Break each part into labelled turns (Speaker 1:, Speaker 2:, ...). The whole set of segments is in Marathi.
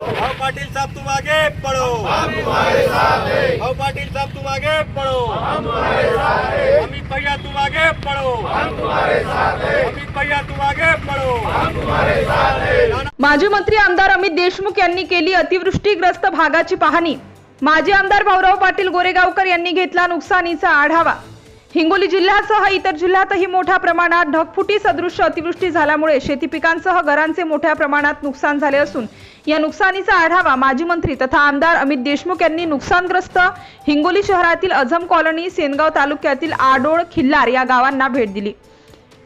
Speaker 1: भाऊ पाटील साहब तुम आगे बढ़ो हम तुम्हारे साथ हैं भाऊ पाटील साहब तुम आगे बढ़ो हम तुम्हारे साथ हैं अमित भैया तुम आगे बढ़ो हम तुम्हारे साथ हैं अमित भैया तुम आगे बढ़ो हम तुम्हारे साथ हैं
Speaker 2: माजी मंत्री आमदार अमित देशमुख यांनी केली अतिवृष्टीग्रस्त भागाची पाहणी. माजी आमदार भाऊराव पाटील गोरेगावकर यांनी घेतला नुकसानीचा आढावा. हिंगोली जिल्ह्यासह इतर जिल्ह्यातही मोठ्या प्रमाणात ढगफुटी सदृश्य अतिवृष्टी झाल्यामुळे शेती पिकांसह घरांचे मोठ्या प्रमाणात नुकसान झाले असून या नुकसानीचा आढावा माजी मंत्री तथा आमदार अमित देशमुख यांनी नुकसानग्रस्त हिंगोली शहरातील अझम कॉलनी सेनगाव तालुक्यातील आडोळ खिल्लार या गावांना भेट दिली.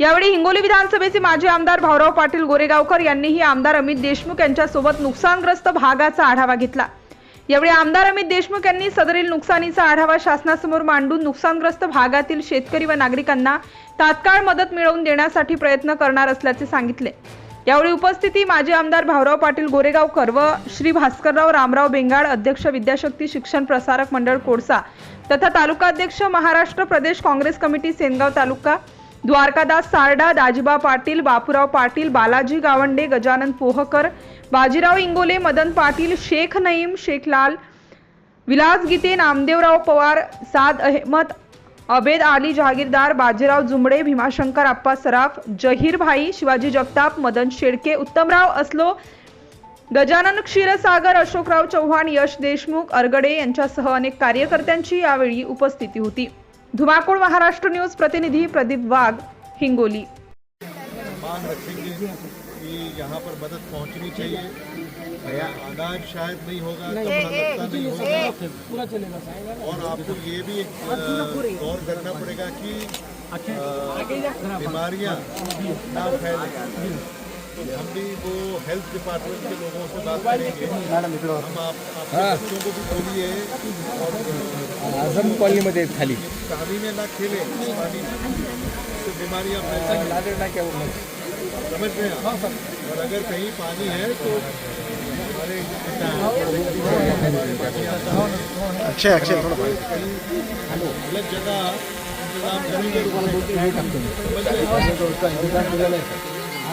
Speaker 2: यावेळी हिंगोली विधानसभेचे माजी आमदार भाऊराव पाटील गोरेगावकर यांनीही आमदार अमित देशमुख यांच्यासोबत नुकसानग्रस्त भागाचा आढावा घेतला. यावेळी आमदार अमित देशमुख यांनी सदरील नुकसानीचा आढावा शासनासमोर मांडून नुकसानग्रस्त भागातील शेतकरी व नागरिकांना तात्काळ मदत मिळवून देण्यासाठी प्रयत्न करणार असल्याचे सांगितले. यावेळी उपस्थिती माजी आमदार भाऊराव पाटील गोरेगावकर व श्री भास्करराव रामराव बेंगाड अध्यक्ष विद्याशक्ती शिक्षण प्रसारक मंडळ कोळसा तथा तालुकाध्यक्ष महाराष्ट्र प्रदेश काँग्रेस कमिटी सेनगाव तालुका द्वारकादास सारडा दाजिबा पाटील बापूराव पाटील बालाजी गावंडे गजानन पोहकर बाजीराव इंगोले मदन पाटील शेख नईम शेखलाल विलास गीते नामदेवराव पवार साद अहमद अबेद आली जहागीरदार बाजीराव जुमडे भीमाशंकर आप्पा सराफ जहीर भाई शिवाजी जगताप मदन शेडके उत्तमराव असलो गजानन क्षीरसागर अशोकराव चव्हाण यश देशमुख अरगडे यांच्यासह अनेक कार्यकर्त्यांची यावेळी उपस्थिती होती. धुमाकूळ महाराष्ट्र न्यूज़ प्रतिनिधी प्रदीप वाघ हिंगोली.
Speaker 3: मांग रखेंगे कि यहाँ पर मदद पहुँचनी चाहिए। अनाज शायद नहीं होगा कपड़ा नहीं होगा।
Speaker 4: पूरा चलेगा
Speaker 3: और आपको ये भी एक गौर करना पड़ेगा कि बीमारियाँ ना फैले। तो हम भी वो हेल्थ डिपार्टमेंट के लोगों से बात करेंगे हम आप बच्चों को भी बोलिए और
Speaker 4: आझम कॉलनीमध्ये खाली
Speaker 3: पानी में ना खेले पानी तो बीमारियाँ फैल समझ रहे हैं आप? और अगर कहीं पानी है तो
Speaker 5: अक्षय थोड़ा
Speaker 3: अलग जगह इंतज़ाम करेंगे